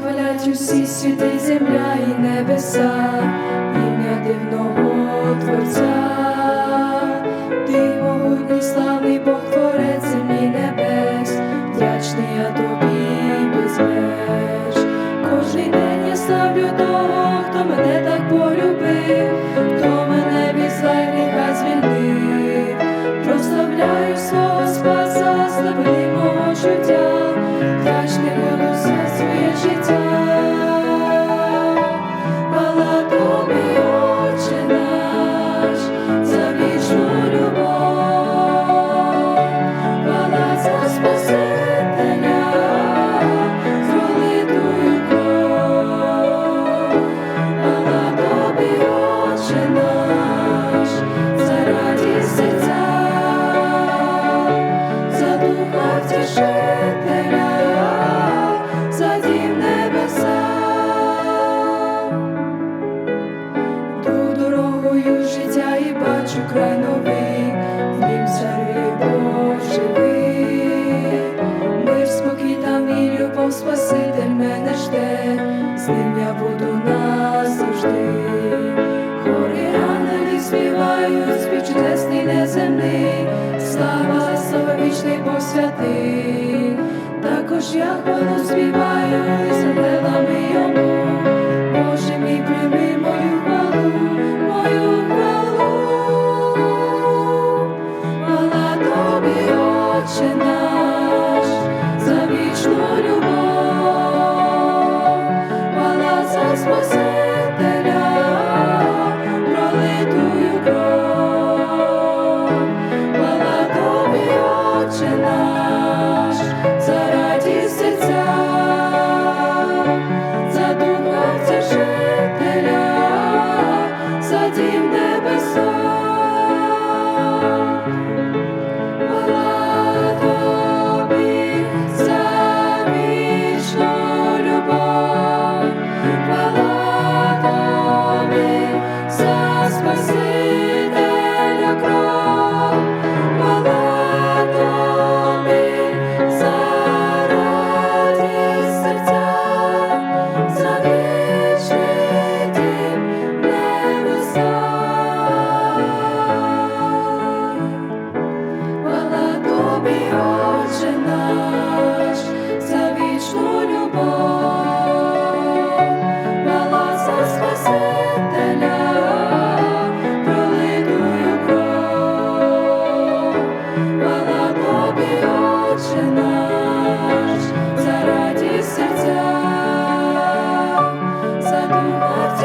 Хвалять усі світи, земля і небеса, ім'я дивного Творця, ти могутній славний Бог, творець землі небес, вдячний я лишить за дім небеса, ту дорогою життя і бачу край новий, в нім царює Бог живий, мир спокій та любов, Спаситель мене жде, з ним я буду хорі ангелі співають, спів чудесний неземний, слава вічний посвяти, також я хвилину співаю. раді в небесах.